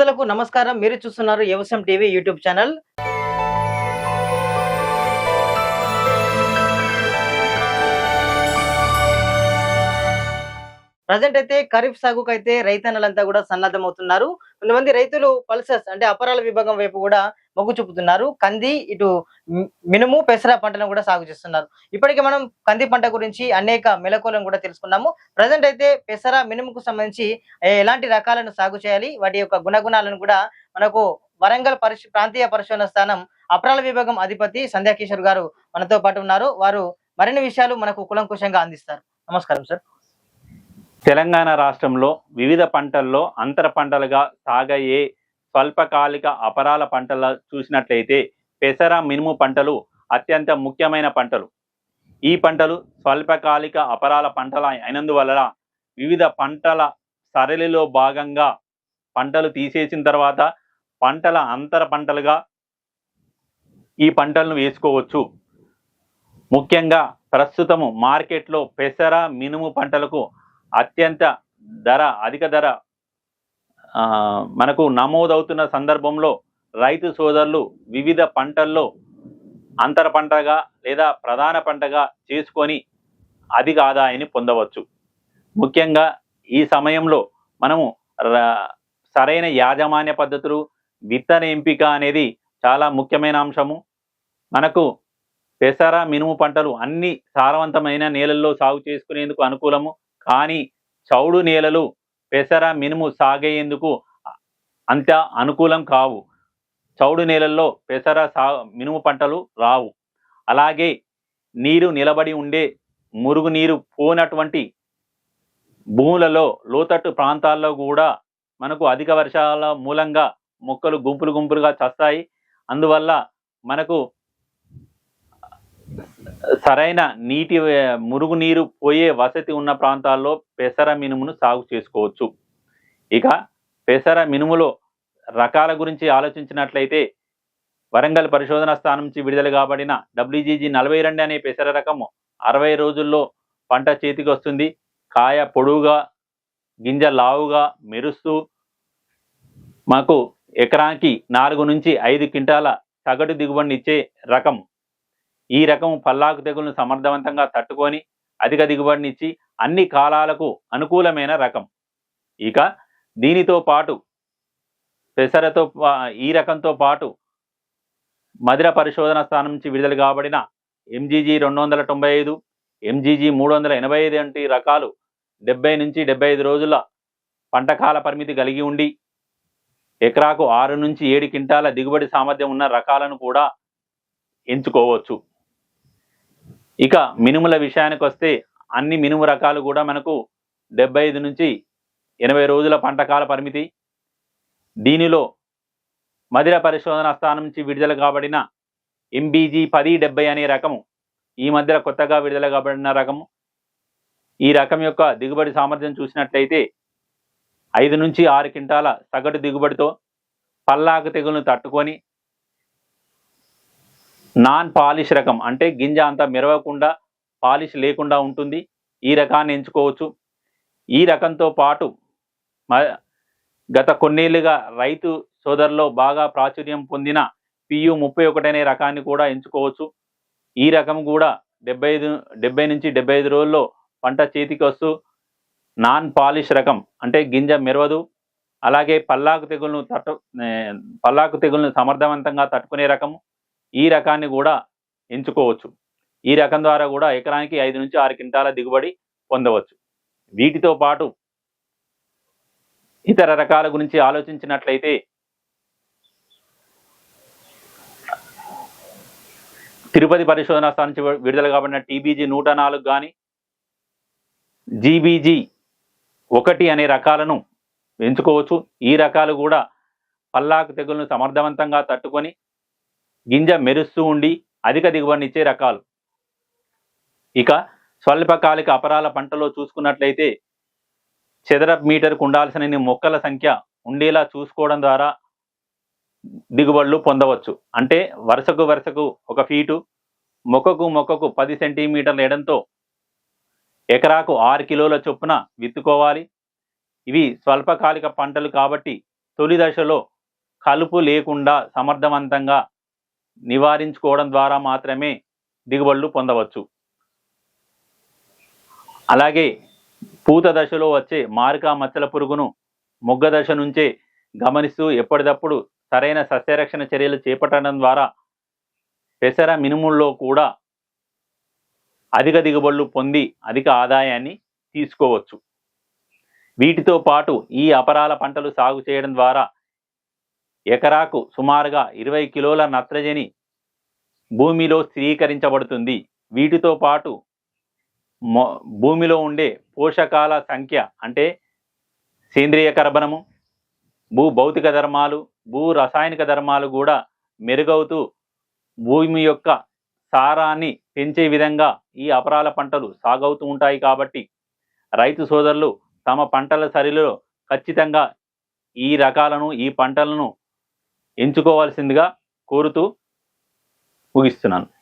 శ్రోతలకు నమస్కారం. మీరు చూస్తున్నారు వ్యవసాయం టీవీ యూట్యూబ్ ఛానల్ ప్రజెంట్ అయితే ఖరీఫ్ సాగుకు అయితే రైతన్నలంతా కూడా సన్నద్ధమవుతున్నారు. కొంతమంది రైతులు పల్సస్ అంటే అపరాల విభాగం వైపు కూడా మొగ్గు చూపుతున్నారు. కంది ఇటు మినుము పెసర పంటను కూడా సాగు చేస్తున్నారు. ఇప్పటికే మనం కంది పంట గురించి అనేక మెలకువలను కూడా తెలుసుకున్నాము. ప్రజెంట్ అయితే పెసర మినుముకు సంబంధించి ఎలాంటి రకాలను సాగు చేయాలి? వాటి యొక్క గుణగుణాలను కూడా మనకు వరంగల్ పరిశ ప్రాంతీయ పరిశోధన స్థానం అపరాల విభాగం అధిపతి సంధ్యా కిషోర్ గారు మనతో పాటు ఉన్నారు. వారు మరిన్ని విషయాలు మనకు కులంకుశంగా అందిస్తారు. నమస్కారం సార్. తెలంగాణ రాష్ట్రంలో వివిధ పంటల్లో అంతర పంటలుగా సాగయ్యే స్వల్పకాలిక అపరాల పంటల చూసినట్లయితే పెసర మినుము పంటలు అత్యంత ముఖ్యమైన పంటలు. ఈ పంటలు స్వల్పకాలిక అపరాల పంటల అయినందువలన వివిధ పంటల సరళిలో భాగంగా పంటలు తీసేసిన తర్వాత పంటల అంతర పంటలుగా ఈ పంటలను వేసుకోవచ్చు. ముఖ్యంగా ప్రస్తుతము మార్కెట్లో పెసర మినుము పంటలకు అత్యంత ధర అధిక ధర మనకు నమోదవుతున్న సందర్భంలో రైతు సోదరులు వివిధ పంటల్లో అంతర పంటగా లేదా ప్రధాన పంటగా చేసుకొని అధిక ఆదాయాన్ని పొందవచ్చు. ముఖ్యంగా ఈ సమయంలో మనము సరైన యాజమాన్య పద్ధతులు విత్తన ఎంపిక అనేది చాలా ముఖ్యమైన అంశము. మనకు పెసర మినుము పంటలు అన్ని సారవంతమైన నేలల్లో సాగు చేసుకునేందుకు అనుకూలము. కానీ చౌడు నేలలు పెసర మినుము సాగేందుకు అంత అనుకూలం కావు. చౌడు నేలల్లో పెసర సా మినుము పంటలు రావు. అలాగే నీరు నిలబడి ఉండే మురుగు నీరు పోనటువంటి భూములలో లోతట్టు ప్రాంతాల్లో కూడా మనకు అధిక వర్షాల మూలంగా మొక్కలు గుంపులు గుంపులుగా చస్తాయి. అందువల్ల మనకు సరైన నీటి మురుగునీరు మురుగు నీరు పోయే వసతి ఉన్న ప్రాంతాల్లో పెసర మినుమును సాగు చేసుకోవచ్చు. ఇక పెసర మినుములో రకాల గురించి ఆలోచించినట్లయితే వరంగల్ పరిశోధన స్థానం నుంచి విడుదల కాబడిన డబ్ల్యూజీజీ నలభై రెండు అనే పెసర రకము అరవై రోజుల్లో పంట చేతికి వస్తుంది కాయ పొడువుగా గింజ లావుగా మెరుస్తూ మాకు ఎకరానికి నాలుగు నుంచి ఐదు క్వింటాల సగటు దిగుబడిని ఇచ్చే రకం ఈ రకం పల్లాకు తెగులను సమర్థవంతంగా తట్టుకొని అధిక దిగుబడినిచ్చి అన్ని కాలాలకు అనుకూలమైన రకం. ఇక దీనితో పాటు పెసరతో పా- ఈ రకంతో పాటు మదిర పరిశోధన స్థానం నుంచి విడుదల కాబడిన ఎంజీజీ రెండు వందల తొంభై ఐదు ఎంజీజీ మూడు వందల ఎనభై ఐదు వంటి రకాలు డెబ్బై నుంచి డెబ్బై ఐదు రోజుల పంట కాల పరిమితి కలిగి ఉండి ఎకరాకు ఆరు నుంచి ఏడు క్వింటాల దిగుబడి సామర్థ్యం ఉన్న రకాలను కూడా ఎంచుకోవచ్చు. ఇక మినుముల విషయానికి వస్తే అన్ని మినుము రకాలు కూడా మనకు డెబ్బై ఐదు నుంచి ఎనభై రోజుల పంటకాల పరిమితి. దీనిలో మధుర పరిశోధన స్థానం నుంచి విడుదల కాబడిన ఎంబీజీ పది డెబ్బై అనే రకము ఈ మధ్యలో కొత్తగా విడుదల కాబడిన రకము. ఈ రకం యొక్క దిగుబడి సామర్థ్యం చూసినట్లయితే ఐదు నుంచి ఆరు క్వింటాల సగటు దిగుబడితో పల్లాకు తెగులను తట్టుకొని నాన్ పాలిష్ రకం అంటే గింజ అంతా మెరవకుండా పాలిష్ లేకుండా ఉంటుంది. ఈ రకాన్ని ఎంచుకోవచ్చు. ఈ రకంతో పాటు మ- గత కొన్నేళ్ళుగా రైతు సోదరులో బాగా ప్రాచుర్యం పొందిన పియు ముప్పై ఒకటి అనే రకాన్ని కూడా ఎంచుకోవచ్చు. ఈ రకం కూడా డెబ్బై ఐదు డెబ్బై నుంచి డెబ్బై ఐదు రోజుల్లో పంట చేతికి వస్తూ నాన్ పాలిష్ రకం అంటే గింజ మెరవదు. అలాగే పల్లాకు తెగులను తట్టు పల్లాకు తెగులను సమర్థవంతంగా తట్టుకునే రకము. ఈ రకాన్ని కూడా ఎంచుకోవచ్చు. ఈ రకం ద్వారా కూడా ఎకరానికి ఐదు నుంచి ఆరు క్వింటాల దిగుబడి పొందవచ్చు. వీటితో పాటు ఇతర రకాల గురించి ఆలోచించినట్లయితే తిరుపతి పరిశోధన స్థానం నుంచి విడుదల కాబడిన టీబీజీ నూట నాలుగు కానీ జీబీజీ ఒకటి అనే రకాలను ఎంచుకోవచ్చు. ఈ రకాలు కూడా పల్లాకు తెగులను సమర్థవంతంగా తట్టుకొని గింజ మెరుస్తూ ఉండి అధిక దిగుబడినిచ్చే రకాలు. ఇక స్వల్పకాలిక అపరాల పంటలో చూసుకున్నట్లయితే చదరపు మీటర్కు ఉండాల్సిన మొక్కల సంఖ్య ఉండేలా చూసుకోవడం ద్వారా దిగుబడులు పొందవచ్చు. అంటే వరుసకు వరుసకు ఒక ఫీటు మొక్కకు మొక్కకు పది సెంటీమీటర్ల ఎడంతో ఎకరాకు ఆరు కిలోల చొప్పున విత్తుకోవాలి. ఇవి స్వల్పకాలిక పంటలు కాబట్టి తొలి దశలో కలుపు లేకుండా సమర్థవంతంగా నివారించుకోవడం ద్వారా మాత్రమే దిగుబడులు పొందవచ్చు. అలాగే పూత దశలో వచ్చే మారికా మచ్చల పురుగును మొగ్గ దశ నుంచే గమనిస్తూ ఎప్పటికప్పుడు సరైన సస్యరక్షణ చర్యలు చేపట్టడం ద్వారా పెసర మినుముల్లో కూడా అధిక దిగుబడులు పొంది అధిక ఆదాయాన్ని తీసుకోవచ్చు. వీటితో పాటు ఈ అపరాల పంటలు సాగు చేయడం ద్వారా ఎకరాకు సుమారుగా ఇరవై కిలోల నత్రజని భూమిలో స్థిరీకరించబడుతుంది. వీటితో పాటు భూమిలో ఉండే పోషకాల సంఖ్య అంటే సేంద్రియ కర్బనము భూ భౌతిక ధర్మాలు భూ రసాయనిక ధర్మాలు కూడా మెరుగవుతూ భూమి యొక్క సారాన్ని పెంచే విధంగా ఈ అపరాల పంటలు సాగవుతూ ఉంటాయి కాబట్టి రైతు సోదరులు తమ పంటల సరిలో ఖచ్చితంగా ఈ రకాలను ఈ పంటలను ఎంచుకోవాల్సిందిగా కోరుతూ ముగిస్తున్నాను.